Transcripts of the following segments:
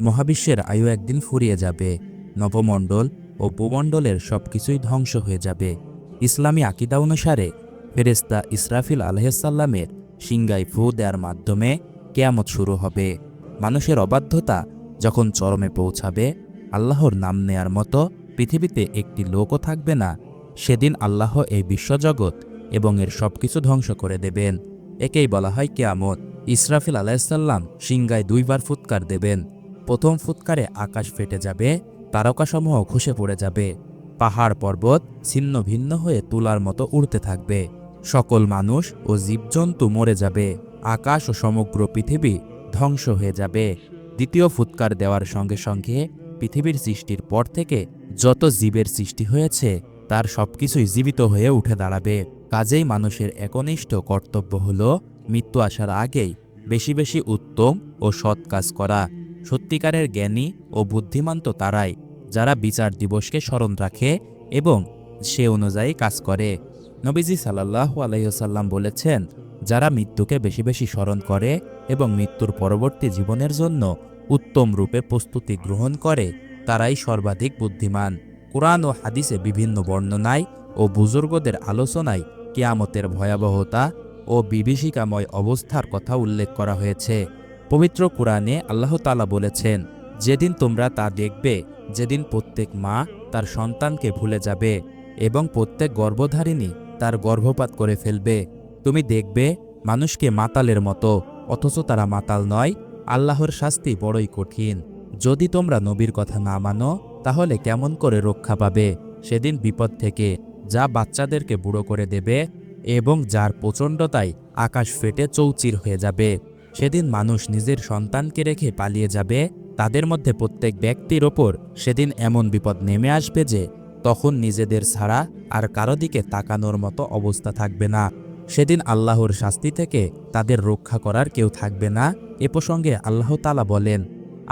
মহাবিশ্বের আয়ু একদিন ফুরিয়ে যাবে, নবমণ্ডল ও ভূমণ্ডলের সব কিছুই ধ্বংস হয়ে যাবে। ইসলামী আকিদা অনুসারে ফেরেস্তা ইসরাফিল আলহাসাল্লামের সিংগাই ফু দেওয়ার মাধ্যমে কেয়ামত শুরু হবে। মানুষের অবাধ্যতা যখন চরমে পৌঁছাবে, আল্লাহর নাম নেয়ার মতো পৃথিবীতে একটি লোকও থাকবে না। সেদিন আল্লাহ এই বিশ্বজগৎ এবং এর সব কিছু ধ্বংস করে দেবেন। একেই বলা হয় কেয়ামত। ইসরাফিল আলাইসাল্লাম সিংগায় দুইবার ফুৎকার দেবেন। প্রথম ফুৎকারে আকাশ ফেটে যাবে, তারকাসমূহ খসে পড়ে যাবে। পাহাড় পর্বত ছিন্ন ভিন্ন হয়ে তুলার মতো উড়তে থাকবে। সকল মানুষ ও জীবজন্তু মরে যাবে। আকাশ ও সমগ্র পৃথিবী ধ্বংস হয়ে যাবে। দ্বিতীয় ফুৎকার দেওয়ার সঙ্গে সঙ্গে পৃথিবীর সৃষ্টির পর থেকে যত জীবের সৃষ্টি হয়েছে, তার সবকিছুই জীবিত হয়ে উঠে দাঁড়াবে। কাজেই মানুষের একনিষ্ঠ কর্তব্য হল মৃত্যু আসার আগেই বেশি বেশি উত্তম ও সৎ কাজ করা। সত্যিকারের জ্ঞানী ও বুদ্ধিমান তো তারাই, যারা বিচার দিবসকে স্মরণ রাখে এবং সে অনুযায়ী কাজ করে। নবীজি সাল্লাহ আলাইসাল্লাম বলেছেন, যারা মৃত্যুকে বেশি বেশি স্মরণ করে এবং মৃত্যুর পরবর্তী জীবনের জন্য উত্তম রূপে প্রস্তুতি গ্রহণ করে, তারাই সর্বাধিক বুদ্ধিমান। কোরআন ও হাদিসে বিভিন্ন বর্ণনায় ও বুজুর্গদের আলোচনায় কিয়ামতের ভয়াবহতা ও বিভীষিকাময় অবস্থার কথা উল্লেখ করা হয়েছে। পবিত্র কোরআনে আল্লাহ তালা বলেছেন, যেদিন তোমরা তা দেখবে, যেদিন প্রত্যেক মা তার সন্তানকে ভুলে যাবে এবং প্রত্যেক গর্ভধারিণী তার গর্ভপাত করে ফেলবে। তুমি দেখবে মানুষকে মাতালের মতো, অথচ তারা মাতাল নয়। আল্লাহর শাস্তি বড়ই কঠিন। যদি তোমরা নবীর কথা না মানো, তাহলে কেমন করে রক্ষা পাবে? সেদিন বিপদ থেকে যা বাচ্চাদেরকে বুড়ো করে দেবে এবং যার প্রচণ্ডতায় আকাশ ফেটে চৌচির হয়ে যাবে। সেদিন মানুষ নিজের সন্তানকে রেখে পালিয়ে যাবে, তাদের মধ্যে প্রত্যেক ব্যক্তির ওপর সেদিন এমন বিপদ নেমে আসবে যে তখন নিজেদের ছাড়া আর কারও দিকে তাকানোর মতো অবস্থা থাকবে না। সেদিন আল্লাহর শাস্তি থেকে তাদের রক্ষা করার কেউ থাকবে না। এ প্রসঙ্গে আল্লাহ তালা বলেন,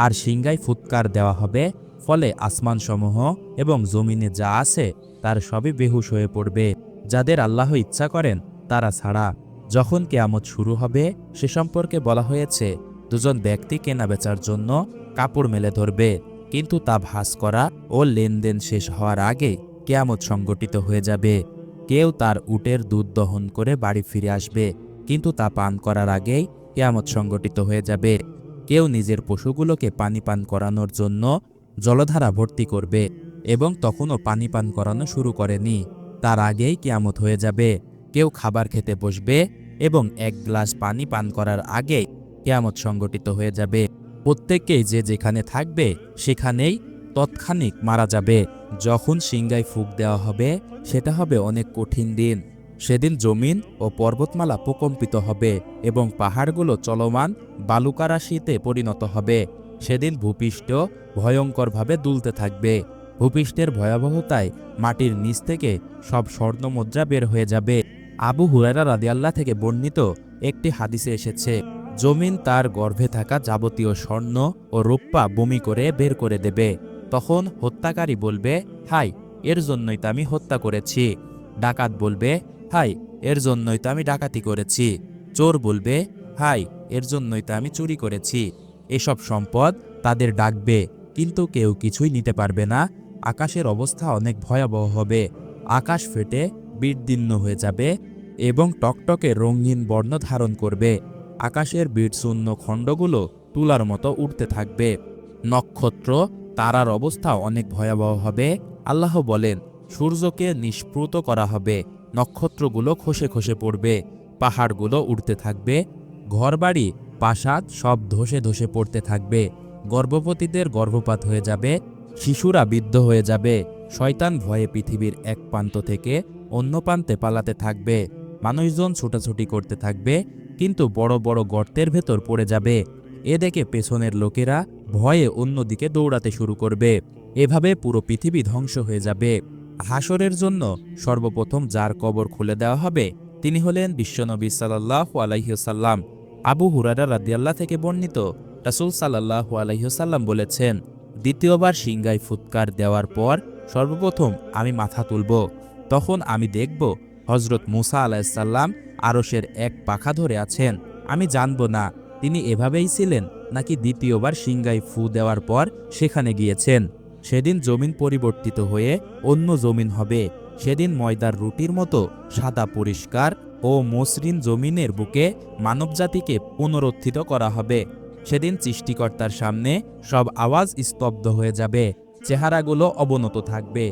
আর সিংগায় ফুৎকার দেওয়া হবে, ফলে আসমানসমূহ এবং জমিনে যা আছে তার সবই বেহুশ হয়ে পড়বে। যাদের আল্লাহ ইচ্ছা করেন, তারা ছাড়া যখন কেয়ামত শুরু হবে, সে সম্পর্কে বলা হয়েছে, দুজন ব্যক্তি কেনা বেচার জন্য কাপড় মেলে ধরবে, কিন্তু তা ভাস করা ও লেনদেন শেষ হওয়ার আগে কেয়ামত সংগঠিত হয়ে যাবে। কেউ তার উটের দুধ দহন করে বাড়ি ফিরে আসবে, কিন্তু তা পান করার আগেই কেয়ামত সংগঠিত হয়ে যাবে। কেউ নিজের পশুগুলোকে পানি পান করানোর জন্য জলধারা ভর্তি করবে এবং তখনও পানি পান করানো শুরু করেনি। তার আগেই কেয়ামত হয়ে যাবে। কেউ খাবার খেতে বসবে এবং এক গ্লাস পানি পান করার আগে কেয়ামত সংগঠিত হয়ে যাবে। প্রত্যেককেই যে যেখানে থাকবে, সেখানেই তৎক্ষণিক মারা যাবে। যখন সিংগায় ফুক দেওয়া হবে, সেটা হবে অনেক কঠিন দিন। সেদিন জমিন ও পর্বতমালা প্রকম্পিত হবে এবং পাহাড়গুলো চলমান বালুকারাশিতে পরিণত হবে। সেদিন ভূপৃষ্ঠ ভয়ঙ্করভাবে দুলতে থাকবে। ভূপৃষ্ঠের ভয়াবহতায় মাটির নিচ থেকে সব স্বর্ণমুদ্রা বের হয়ে যাবে। আবু হুরারা রাদিয়াল্লাহ থেকে বর্ণিত একটি হাদিসে এসেছে, জমিন তার গর্ভে থাকা যাবতীয় স্বর্ণ ও রূপ্পা বমি করে বের করে দেবে। তখন হত্যাকারী বলবে, হাই, এর জন্যই তো আমি হত্যা করেছি। ডাকাত বলবে, হাই, এর জন্যই তো আমি ডাকাতি করেছি। চোর বলবে, হাই, এর জন্যই তো আমি চুরি করেছি। এসব সম্পদ তাদের ডাকবে, কিন্তু কেউ কিছুই নিতে পারবে না। আকাশের অবস্থা অনেক ভয়াবহ হবে। আকাশ ফেটে বিদীর্ণ হয়ে যাবে এবং টকটকে রঙিন বর্ণ ধারণ করবে। আকাশের বিটশূন্য খণ্ডগুলো তুলার মতো উঠতে থাকবে। নক্ষত্র, তারার অবস্থা অনেক ভয়াবহ হবে। আল্লাহ বলেন, সূর্যকে নিষ্প্রুত করা হবে। নক্ষত্রগুলো খসে খসে পড়বে, পাহাড়গুলো উঠতে থাকবে, ঘরবাড়ি, প্রাসাদ সব ধসে ধসে পড়তে থাকবে। গর্ভবতীদের গর্ভপাত হয়ে যাবে, শিশুরা বিদ্ধ হয়ে যাবে। শয়তান ভয়ে পৃথিবীর এক প্রান্ত থেকে অন্য প্রান্তে পালাতে থাকবে। মানুষজন ছোটাছুটি করতে থাকবে, কিন্তু বড় বড় গর্তের ভেতর পড়ে যাবে। এ দেখে পেছনের লোকেরা ভয়ে অন্যদিকে দৌড়াতে শুরু করবে। এভাবে পুরো পৃথিবী ধ্বংস হয়ে যাবে। হাসরের জন্য সর্বপ্রথম যার কবর খুলে দেওয়া হবে, তিনি হলেন বিশ্বনবী সাল্লাহ আলাইসাল্লাম আবু হুরারা রাদিয়াল্লাহ থেকে বর্ণিত, রাসুল সাল্লাহ আলাইসাল্লাম বলেছেন, দ্বিতীয়বার সিংগায় ফুৎকার দেওয়ার পর সর্বপ্রথম আমি মাথা তুলব। তখন আমি দেখব হজরত মুসা আলাইসাল্লাম আরসের এক পাখা ধরে আছেন। আমি জানব না, তিনি এভাবেই ছিলেন নাকি দ্বিতীয়বার সিংগায় ফু দেওয়ার পর সেখানে গিয়েছেন। সেদিন জমিন পরিবর্তিত হয়ে অন্য জমিন হবে। সেদিন ময়দার রুটির মতো সাদা পরিষ্কার ও মসৃণ জমিনের বুকে মানবজাতিকে পুনরুত্থিত করা হবে। সেদিন সৃষ্টিকর্তার সামনে সব আওয়াজ স্তব্ধ হয়ে যাবে, চেহারাগুলো অবনত থাকবে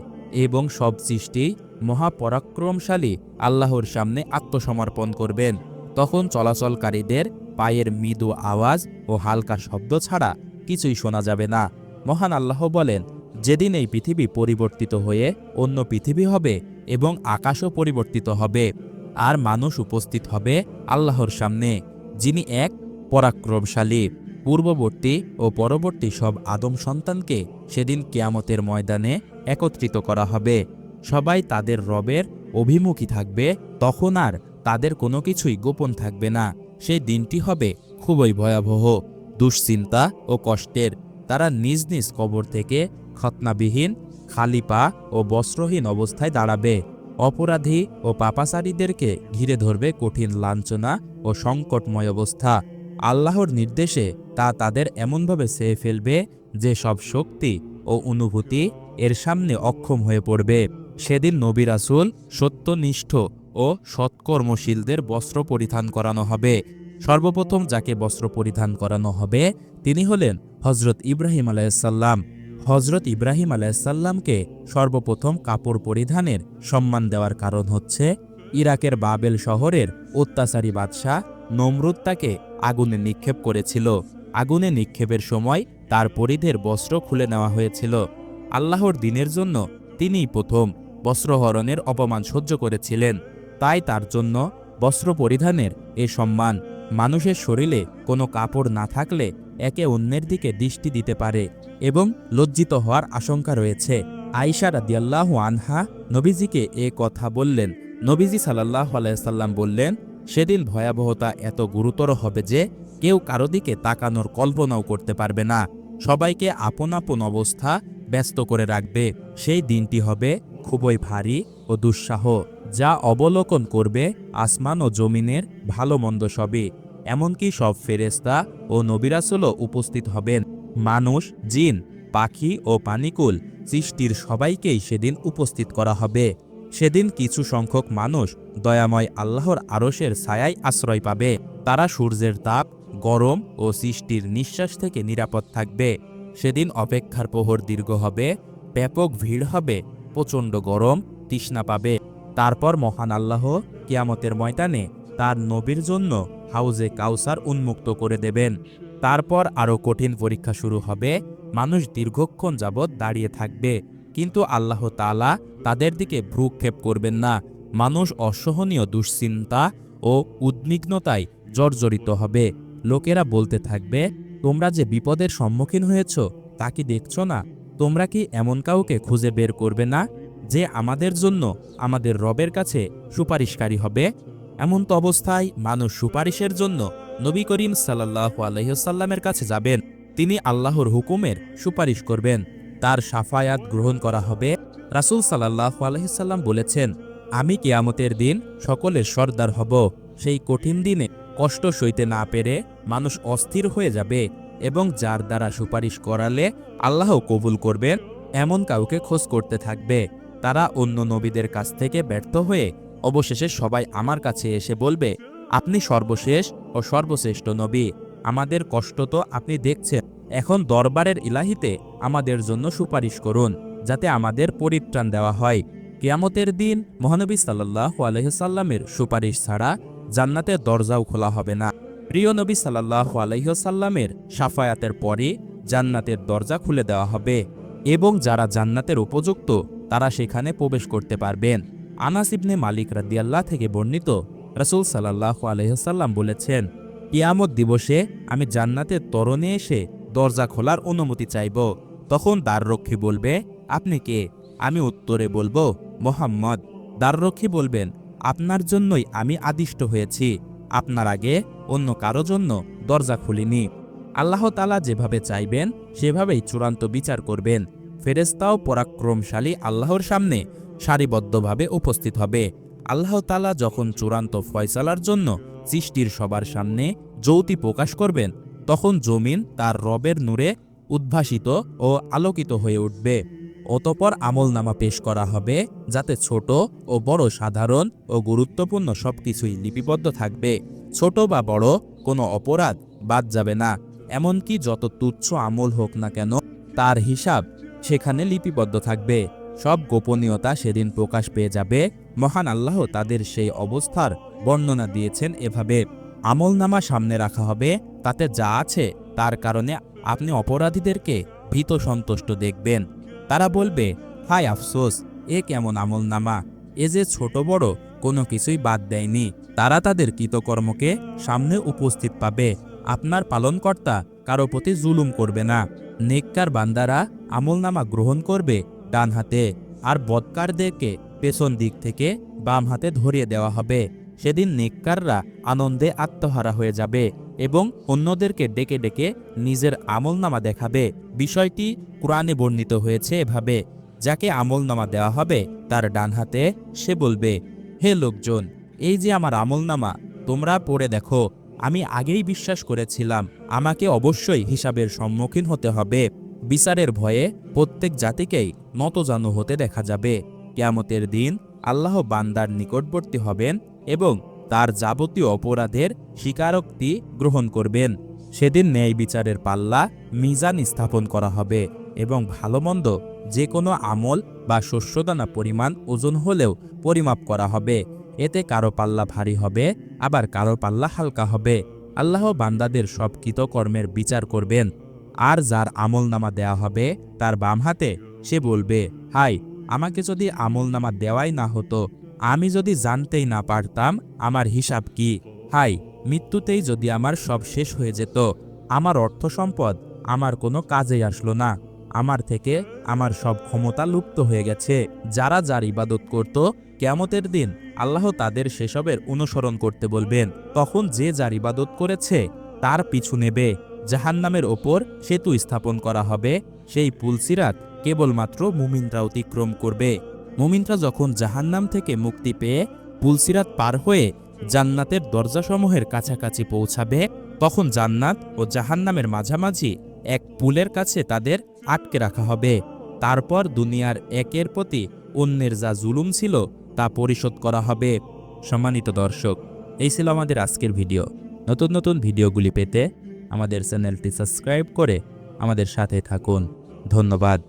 এবং সব সৃষ্টি মহাপরাক্রমশালী আল্লাহর সামনে আত্মসমর্পণ করবেন। তখন চলাচলকারীদের পায়ের মৃদু আওয়াজ ও হালকা শব্দ ছাড়া কিছুই শোনা যাবে না। মহান আল্লাহ বলেন, যেদিন এই পৃথিবী পরিবর্তিত হয়ে অন্য পৃথিবী হবে এবং আকাশও পরিবর্তিত হবে, আর মানুষ উপস্থিত হবে আল্লাহর সামনে, যিনি এক পরাক্রমশালী, পূর্ববর্তী ও পরবর্তী সব আদম সন্তানকে সেদিন কেয়ামতের ময়দানে একত্রিত করা হবে। সবাই তাদের রবের অভিমুখী থাকবে, তখন আর তাদের কোনো কিছুই গোপন থাকবে না। সেই দিনটি হবে খুবই ভয়াবহ। দুশ্চিন্তা ও কষ্টের তারা নিজ নিজ কবর থেকে খতনাবিহীন খালি পা ও বস্ত্রহীন অবস্থায় দাঁড়াবে। অপরাধী ও পাপাচারীদেরকে ঘিরে ধরবে কঠিন লাঞ্ছনা ও সংকটময় অবস্থা। আল্লাহর নির্দেশে তা তাদের এমনভাবে চেয়ে ফেলবে যে সব শক্তি ও অনুভূতি এর সামনে অক্ষম হয়ে পড়বে। সেদিন নবী রাসুল সত্যনিষ্ঠ ও সৎকর্মশীলদের বস্ত্র পরিধান করানো হবে। সর্বপ্রথম যাকে বস্ত্র পরিধান করানো হবে, তিনি হলেন হজরত ইব্রাহিম আলাইসাল্লাম হজরত ইব্রাহিম আলাইসাল্লামকে সর্বপ্রথম কাপড় পরিধানের সম্মান দেওয়ার কারণ হচ্ছে, ইরাকের বাবেল শহরের অত্যাচারী বাদশাহ নমরুদ তাকে আগুনে নিক্ষেপ করেছিল। আগুনে নিক্ষেপের সময় তার পরিধের বস্ত্র খুলে নেওয়া হয়েছিল। আল্লাহর দিনের জন্য তিনিই প্রথম বস্ত্রহরণের অপমান সহ্য করেছিলেন। তাই তার জন্য বস্ত্র পরিধানের এ সম্মান, মানুষের শরীরে কোনো কাপড় না থাকলে একে অন্যের দিকে দৃষ্টি দিতে পারে এবং লজ্জিত হওয়ার আশঙ্কা রয়েছে। আইসা রাদিয়াল্লাহু আনহা নবীজিকে এ কথা বললেন। নবীজি সাল্লাহ আলাইসাল্লাম বললেন, সেদিন ভয়াবহতা এত গুরুতর হবে যে কেউ কারও দিকে তাকানোর কল্পনাও করতে পারবে না। সবাইকে আপন আপন অবস্থা ব্যস্ত করে রাখবে। সেই দিনটি হবে খুবই ভারী ও দুঃসাহ, যা অবলোকন করবে আসমান ও জমিনের ভালো মন্দ সবই। এমনকি সব ফেরেস্তা ও নবিরাসলও উপস্থিত হবেন। মানুষ, জিন, পাখি ও পানিকুল সৃষ্টির সবাইকেই সেদিন উপস্থিত করা হবে। সেদিন কিছু সংখ্যক মানুষ দয়াময় আল্লাহর আরশের ছায়ায় আশ্রয় পাবে। তারা সূর্যের তাপ, গরম ও সৃষ্টির নিঃশ্বাস থেকে নিরাপদ থাকবে। সেদিন অপেক্ষার প্রহর দীর্ঘ হবে, ব্যাপক ভিড় হবে প্রচণ্ড গরম, তৃষ্ণা পাবে। তারপর মহান আল্লাহ কিয়ামতের ময়দানে তার নবীর জন্য হাউজে কাউসার উন্মুক্ত করে দেবেন। তারপর আরও কঠিন পরীক্ষা শুরু হবে, মানুষ দীর্ঘক্ষণ যাবৎ দাঁড়িয়ে থাকবে। কিন্তু আল্লাহ তালা তাদের দিকে ভ্রুক্ষেপ করবেন না। মানুষ অসহনীয় দুশ্চিন্তা ও উদ্বিগ্নতায় জর্জরিত হবে। লোকেরা বলতে থাকবে, তোমরা যে বিপদের সম্মুখীন হয়েছ, তা কি দেখছ না? তোমরা কি এমন কাউকে খুঁজে বের করবে না যে আমাদের জন্য আমাদের রবের কাছে সুপারিশকারী হবে? এমন তো অবস্থায় মানুষ সুপারিশের জন্য নবী করিম সাল্লাহ আলহিসাল্লামের কাছে যাবেন। তিনি আল্লাহর হুকুমের সুপারিশ করবেন। তার সাফায়াত গ্রহণ করা হবে। রাসুল সাল্লাহ আলহিসাল্লাম বলেছেন, আমি কিয়ামতের দিন সকলের সর্দার হব। সেই কঠিন দিনে কষ্ট সইতে না পেরে মানুষ অস্থির হয়ে যাবে। এবং যার দ্বারা সুপারিশ করালে আল্লাহ কবুল করবেন এমন কাউকে খোঁজ করতে থাকবে। তারা অন্য নবীদের কাছ থেকে ব্যর্থ হয়ে অবশেষে সবাই আমার কাছে এসে বলবে, আপনি সর্বশেষ ও সর্বশ্রেষ্ঠ নবী। আমাদের কষ্ট তো আপনি দেখছেন। এখন দরবারের ইলাহিতে আমাদের জন্য সুপারিশ করুন, যাতে আমাদের পরিত্রাণ দেওয়া হয়। কেয়ামতের দিন মহানবী সাল্লাহ আলহিসাল্লামের সুপারিশ ছাড়া জান্নাতের দরজাও খোলা হবে না। প্রিয় নবী সাল্লাহ আলহিসাল্লামের সাফায়াতের পরে জান্নাতের দরজা খুলে দেওয়া হবে এবং যারা জান্নাতের উপযুক্ত, তারা সেখানে প্রবেশ করতে পারবেন। আনাস ইবনে মালিক রাদিয়াল্লাহ থেকে বর্ণিত রসুল সাল্লাহ আলহিহাল্লাম বলেছেন, কিয়ামত দিবসে আমি জান্নাতের তরণে এসে দরজা খোলার অনুমতি চাইব। তখন দ্বাররক্ষী বলবে, আপনি কে? আমি উত্তরে বলব, মোহাম্মদ। দ্বাররক্ষী বলবেন, আপনার জন্যই আমি আদিষ্ট হয়েছি। আপনার আগে অন্য কারও জন্য দরজা খুলিনি। আল্লাহ তালা যেভাবে চাইবেন, সেভাবেই চূড়ান্ত বিচার করবেন। ফেরেস্তাও পরাক্রমশালী আল্লাহর সামনে সারিবদ্ধভাবে উপস্থিত হবে। আল্লাহ তালা যখন চূড়ান্ত ফয়সালার জন্য সৃষ্টির সবার সামনে যৌতি প্রকাশ করবেন, তখন জমিন তার রবের নূরে উদ্ভাসিত ও আলোকিত হয়ে উঠবে। অতপর আমলনামা পেশ করা হবে, যাতে ছোট ও বড় সাধারণ ও গুরুত্বপূর্ণ সবকিছুই লিপিবদ্ধ থাকবে। ছোট বা বড় কোনো অপরাধ বাদ যাবে না, এমনকি যত তুচ্ছ আমল হোক না কেন, তার হিসাব সেখানে লিপিবদ্ধ থাকবে। সব গোপনীয়তা সেদিন প্রকাশ পেয়ে যাবে। মহান আল্লাহ তাদের সেই অবস্থার বর্ণনা দিয়েছেন এভাবে। আমলনামা সামনে রাখা হবে, তাতে যা আছে তার কারণে আপনি অপরাধীদেরকে ভীত সন্তুষ্ট দেখবেন। তারা বলবে, হায় আফসোস, এ কেমন আমলনামা? এ যে ছোট বড়, কোনো কিছুই বাদ দেয়নি। তারা তাদের কৃতকর্মকে সামনে উপস্থিত পাবে। আপনার পালনকর্তা কারও প্রতি জুলুম করবে না। নেককার বান্দারা আমলনামা গ্রহণ করবে ডান হাতে, আর বদকারদেরকে পেছন দিক থেকে বাম হাতে ধরিয়ে দেওয়া হবে। সেদিন নেককাররা আনন্দে আত্মহারা হয়ে যাবে। এবং অন্যদেরকে ডেকে ডেকে নিজের আমলনামা দেখাবে। বিষয়টি কোরআনে বর্ণিত হয়েছে এভাবে, যাকে আমলনামা দেওয়া হবে, তার ডান হাতে সে বলবে, হে লোকজন, এই যে আমার আমলনামা, তোমরা পড়ে দেখো, আমি আগেই বিশ্বাস করেছিলাম, আমাকে অবশ্যই হিসাবের সম্মুখীন হতে হবে। বিচারের ভয়ে প্রত্যেক জাতিকেই নতজানু হতে দেখা যাবে। কেয়ামতের দিন আল্লাহ বান্দার নিকটবর্তী হবেন এবং তার যাবতীয় অপরাধের স্বীকারোক্তি গ্রহণ করবেন। সেদিন ন্যায় বিচারের পাল্লা মিজান স্থাপন করা হবে এবং ভালোমন্দ যে কোনো আমল বা শস্যদানা পরিমাণ ওজন হলেও পরিমাপ করা হবে। এতে কারও পাল্লা ভারী হবে, আবার কারও পাল্লা হালকা হবে। আল্লাহ বান্দাদের সব কৃতকর্মের বিচার করবেন। আর যার আমলনামা দেয়া হবে, তার বাম হাতে সে বলবে হাই আমাকে যদি আমলনামা দেওয়াই না হতো আমি যদি জানতেই না পারতাম, আমার হিসাব কি? হাই, মৃত্যুতেই যদি আমার সব শেষ হয়ে যেত, আমার অর্থ সম্পদ আমার কোনো কাজেই আসলো না। আমার থেকে আমার সব ক্ষমতা লুপ্ত হয়ে গেছে। যারা যার ইবাদত করত, কেয়ামতের দিন আল্লাহ তাদের সেসবের অনুসরণ করতে বলবেন। তখন যে যার ইবাদত করেছে, তার পিছু নেবে। জাহান্নামের ওপর সেতু স্থাপন করা হবে। সেই পুলসিরাত কেবলমাত্র মুমিনরা অতিক্রম করবে। মুমিনরা যখন জাহান্নাম থেকে মুক্তি পেয়ে পুলসিরাত পার হয়ে জান্নাতের দরজাসমূহের কাছাকাছি পৌঁছাবে, তখন জান্নাত ও জাহান্নামের মাঝামাঝি এক পুলের কাছে তাদের আটকে রাখা হবে। তারপর দুনিয়ার একের প্রতি অন্যের যা জুলুম ছিল তা পরিশোধ করা হবে। সম্মানিত দর্শক, এই ছিল আমাদের আজকের ভিডিও। নতুন নতুন ভিডিওগুলি পেতে আমাদের চ্যানেলটি সাবস্ক্রাইব করে আমাদের সাথে থাকুন। ধন্যবাদ।